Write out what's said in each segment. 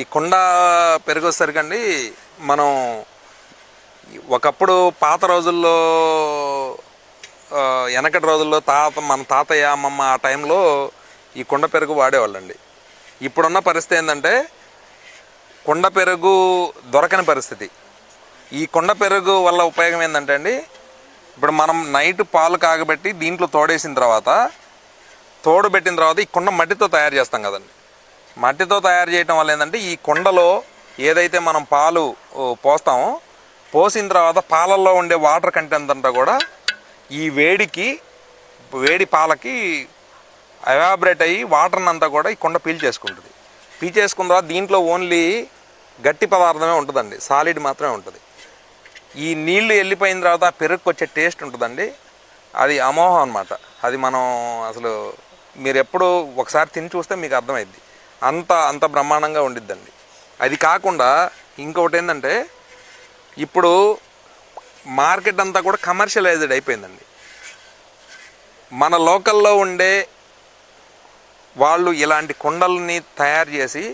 ఈ కుండ పెరుగు అండి మనం ఒకప్పుడు పాత రోజుల్లో వెనకటి రోజుల్లో తాత మన తాతయ్య అమ్మమ్మ ఆ టైంలో ఈ కుండ పెరుగు వాడేవాళ్ళండి. ఇప్పుడున్న పరిస్థితి ఏంటంటే కుండ పెరుగు దొరకని పరిస్థితి. ఈ కుండ పెరుగు వల్ల ఉపయోగం ఏంటంటే అండి ఇప్పుడు మనం నైట్ పాలు కాగబెట్టి దీంట్లో తోడేసిన తర్వాత తోడు పెట్టిన తర్వాత ఈ కుండ మట్టితో తయారు చేస్తాం కదండి. మట్టితో తయారు చేయటం వల్ల ఏంటంటే ఈ కుండలో ఏదైతే మనం పాలు పోస్తామో పోసిన తర్వాత పాలల్లో ఉండే వాటర్ కంటెంట్ అంతా కూడా ఈ వేడికి వేడి పాలకి ఎవాబరేట్ అయ్యి వాటర్ని అంతా కూడా ఈ కుండ పీల్చేసుకుంటుంది పీల్చేసుకున్న తర్వాత దీంట్లో ఓన్లీ గట్టి పదార్థమే ఉంటుందండి. సాలిడ్ మాత్రమే ఉంటుంది. ఈ నీళ్ళు వెళ్ళిపోయిన తర్వాత పెరుగుకు వచ్చే టేస్ట్ ఉంటుందండి. అది అమోహం అనమాట అది మనం అసలు మీరు ఎప్పుడు ఒకసారి తిని చూస్తే మీకు అర్థమైద్ది. అంత అంత బ్రహ్మాండంగా ఉండిద్దండి. అది కాకుండా ఇంకొకటి ఏంటంటే ఇప్పుడు మార్కెట్ అంతా కూడా కమర్షియలైజ్డ్ అయిపోయిందండి. మన లోకల్లో ఉండే వాళ్ళు ఇలాంటి కుండల్ని తయారు చేసి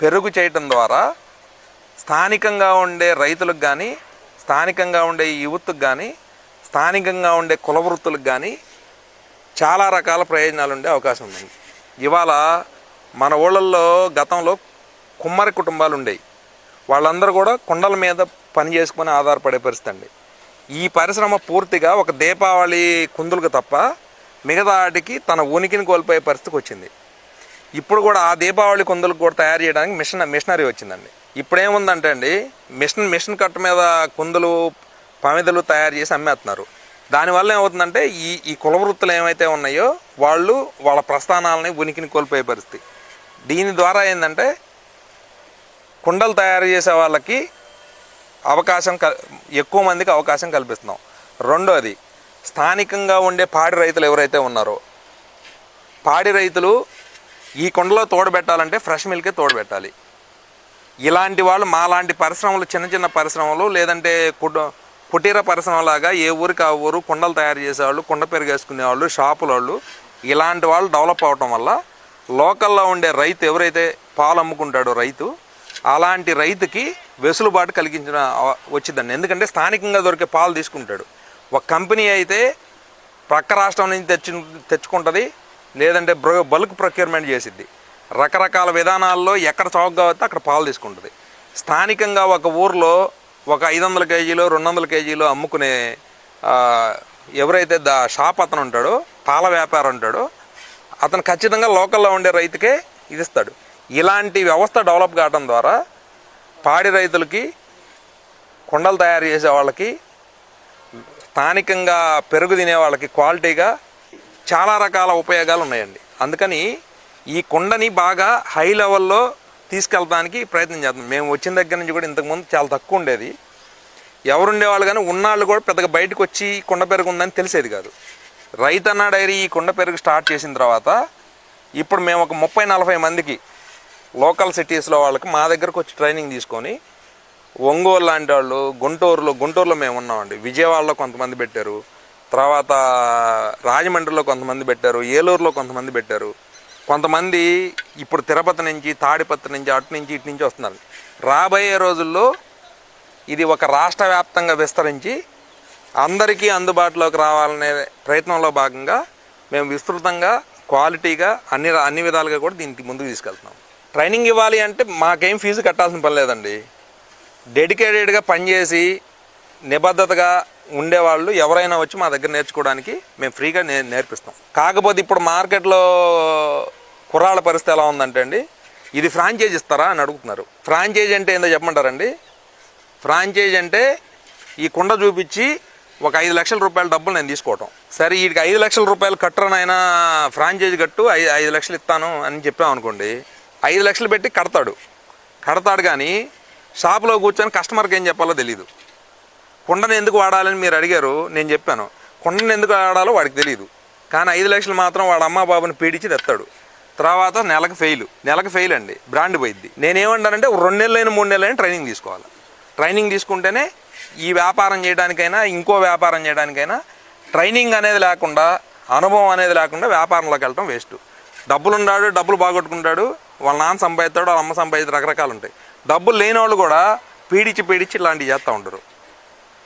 పెరుగు చేయటం ద్వారా స్థానికంగా ఉండే రైతులకు కానీ స్థానికంగా ఉండే యువతకు కానీ స్థానికంగా ఉండే కుల వృత్తులకు కానీ చాలా రకాల ప్రయోజనాలు ఉండే అవకాశం ఉందండి. ఇవాళ మన ఊళ్ళల్లో గతంలో కుమ్మరి కుటుంబాలు ఉండేవి. వాళ్ళందరూ కూడా కుండల మీద పని చేసుకుని ఆధారపడే పరిస్థితి అండి. ఈ పరిశ్రమ పూర్తిగా ఒక దీపావళి కుందులకు తప్ప మిగతా వాటికి తన ఉనికిని కోల్పోయే పరిస్థితికి వచ్చింది. ఇప్పుడు కూడా ఆ దీపావళి కుందులకు కూడా తయారు చేయడానికి మిషన్ మిషనరీ వచ్చిందండి. ఇప్పుడు ఏముందంటే అండి మిషన్ మిషన్ కట్ట మీద కుందులు పమిదలు తయారు చేసి అమ్మేస్తున్నారు. దానివల్ల ఏమవుతుందంటే ఈ ఈ కుల వృత్తులు ఏమైతే ఉన్నాయో వాళ్ళు వాళ్ళ ప్రస్థానాలని ఉనికిని కోల్పోయే పరిస్థితి. దీని ద్వారా ఏంటంటే కుండలు తయారు చేసే వాళ్ళకి అవకాశం క ఎక్కువ మందికి అవకాశం కల్పిస్తున్నాం. రెండోది స్థానికంగా ఉండే పాడి రైతులు ఎవరైతే ఉన్నారో పాడి రైతులు ఈ కుండలో తోడబెట్టాలంటే ఫ్రెష్ మిల్కే తోడబెట్టాలి. ఇలాంటి వాళ్ళు మాలాంటి పరిశ్రమలు చిన్న చిన్న పరిశ్రమలు లేదంటే కుట కుటీర పరిశ్రమలాగా ఏ ఊరికి ఆ ఊరు కుండలు తయారు చేసేవాళ్ళు కుండ పెరిగేసుకునేవాళ్ళు షాపుల వాళ్ళు ఇలాంటి వాళ్ళు డెవలప్ అవటం వల్ల లోకల్లో ఉండే రైతు ఎవరైతే పాలు అమ్ముకుంటాడో రైతు అలాంటి రైతుకి వెసులుబాటు కలిగించిన వచ్చిందండి. ఎందుకంటే స్థానికంగా దొరికే పాలు తీసుకుంటాడు. ఒక కంపెనీ అయితే ప్రక్క రాష్ట్రం నుంచి తెచ్చు తెచ్చుకుంటుంది లేదంటే బల్క్ ప్రొక్యూర్మెంట్ చేసిద్ది. రకరకాల విధానాల్లో ఎక్కడ చౌకగా అవుతే అక్కడ పాలు తీసుకుంటుంది. స్థానికంగా ఒక ఊర్లో ఒక ఐదు వందల కేజీలు రెండు వందల కేజీలు అమ్ముకునే ఎవరైతే దా షాప్ అతను ఉంటాడో పాల వ్యాపారం ఉంటాడో అతను ఖచ్చితంగా లోకల్లో ఉండే రైతుకే ఇది ఇస్తాడు. ఇలాంటి వ్యవస్థ డెవలప్ కావడం ద్వారా పాడి రైతులకి కుండలు తయారు చేసే వాళ్ళకి స్థానికంగా పెరుగు తినే వాళ్ళకి క్వాలిటీగా చాలా రకాల ఉపయోగాలు ఉన్నాయండి. అందుకని ఈ కుండని బాగా హై లెవెల్లో తీసుకెళ్ళడానికి ప్రయత్నం చేద్దాం మేము వచ్చిన దగ్గర నుంచి కూడా ఇంతకుముందు చాలా తక్కువ ఉండేది. ఎవరుండేవాళ్ళు కానీ ఉన్నాళ్ళు కూడా పెద్దగా బయటకు వచ్చి కుండ పెరుగు ఉందని తెలిసేది కాదు. రైతన్న డైరీ ఈ కుండ పెరుగు స్టార్ట్ చేసిన తర్వాత ఇప్పుడు మేము ఒక ముప్పై నలభై మందికి లోకల్ సిటీస్లో వాళ్ళకి మా దగ్గరకు వచ్చి ట్రైనింగ్ తీసుకొని ఒంగోలు లాంటి వాళ్ళు గుంటూరులో గుంటూరులో మేము ఉన్నామండి. విజయవాడలో కొంతమంది పెట్టారు. తర్వాత రాజమండ్రిలో కొంతమంది పెట్టారు. ఏలూరులో కొంతమంది పెట్టారు. కొంతమంది ఇప్పుడు తిరుపతి నుంచి తాడిపత్రి నుంచి అటు నుంచి ఇటు నుంచి వస్తున్నారు. రాబోయే రోజుల్లో ఇది ఒక రాష్ట్ర వ్యాప్తంగా విస్తరించి అందరికీ అందుబాటులోకి రావాలనే ప్రయత్నంలో భాగంగా మేము విస్తృతంగా క్వాలిటీగా అన్ని అన్ని విధాలుగా కూడా దీనికి ముందుకు తీసుకెళ్తున్నాం. ట్రైనింగ్ ఇవ్వాలి అంటే మాకేం ఫీజు కట్టాల్సిన పని లేదండి. డెడికేటెడ్గా పనిచేసి నిబద్ధతగా ఉండేవాళ్ళు ఎవరైనా వచ్చి మా దగ్గర నేర్చుకోవడానికి మేము ఫ్రీగా నే నేర్పిస్తాం కాకపోతే ఇప్పుడు మార్కెట్లో కుర్రాళ్ళ పరిస్థితి ఎలా ఉందంటే అండి ఇది ఫ్రాంచైజ్ ఇస్తారా అని అడుగుతున్నారు. ఫ్రాంచైజ్ అంటే ఏందో చెప్పమంటారండి? ఫ్రాంచైజ్ అంటే ఈ కుండ చూపించి ఒక ఐదు లక్షల రూపాయల డబ్బులు నేను తీసుకోవటం. సరే వీడికి ఐదు లక్షల రూపాయలు కట్టరనైనా ఫ్రాంచైజ్ కట్టు ఐదు ఐదు లక్షలు ఇస్తాను అని చెప్పాం అనుకోండి ఐదు లక్షలు పెట్టి కడతాడు. కడతాడు కానీ షాప్లో కూర్చొని కస్టమర్కి ఏం చెప్పాలో తెలియదు కుండను ఎందుకు వాడాలని మీరు అడిగారు నేను చెప్పాను. కుండను ఎందుకు వాడాలో వాడికి తెలియదు కానీ ఐదు లక్షలు మాత్రం వాడు అమ్మ బాబుని పీడించి తెస్తాడు. తర్వాత నెలకు ఫెయిల్ నెలకు ఫెయిల్ అండి. బ్రాండ్ పోయిద్ది. నేనేమంటానంటే రెండు నెలలైన మూడు నెలలైన ట్రైనింగ్ తీసుకోవాలి. ట్రైనింగ్ తీసుకుంటేనే ఈ వ్యాపారం చేయడానికైనా ఇంకో వ్యాపారం చేయడానికైనా ట్రైనింగ్ అనేది లేకుండా అనుభవం అనేది లేకుండా వ్యాపారంలోకి వెళ్ళటం వేస్ట్ డబ్బులు ఉన్నాడు డబ్బులు బాగొట్టుకుంటాడు వాళ్ళ నాన్న సంపాదిస్తాడు వాళ్ళ అమ్మ సంపాదిస్తాడు రకరకాలు ఉంటాయి. డబ్బులు లేని వాళ్ళు కూడా పీడిచి పీడిచి ఇలాంటివి చేస్తూ ఉంటారు.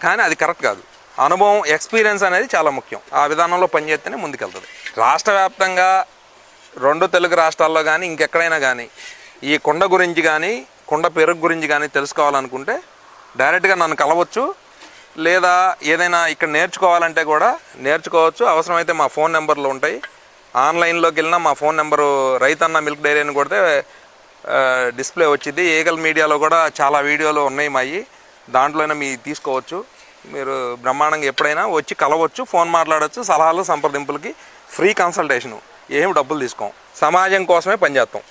కానీ అది కరెక్ట్ కాదు. అనుభవం ఎక్స్పీరియన్స్ అనేది చాలా ముఖ్యం. ఆ విధానంలో పనిచేస్తేనే ముందుకెళ్తుంది. రాష్ట్ర వ్యాప్తంగా రెండు తెలుగు రాష్ట్రాల్లో కానీ ఇంకెక్కడైనా కానీ ఈ కుండ గురించి కానీ కుండ పెరుగు గురించి కానీ తెలుసుకోవాలనుకుంటే డైరెక్ట్గా నన్ను కలవచ్చు. లేదా ఏదైనా ఇక్కడ నేర్చుకోవాలంటే కూడా నేర్చుకోవచ్చు. అవసరమైతే మా ఫోన్ నెంబర్లు ఉంటాయి. ఆన్లైన్లోకి వెళ్ళినా మా phone number Raithanna milk dairy అని కొడితే డిస్ప్లే వచ్చింది ఏగల్ మీడియాలో కూడా చాలా వీడియోలు ఉన్నాయి మాయి. దాంట్లోనే మీ తీసుకోవచ్చు. మీరు బ్రహ్మాండంగా ఎప్పుడైనా వచ్చి కలవచ్చు ఫోన్ మాట్లాడవచ్చు సలహాలు సంప్రదింపులకి ఫ్రీ కన్సల్టేషను. ఏం డబ్బులు తీసుకోం సమాజం కోసమే పనిచేస్తాం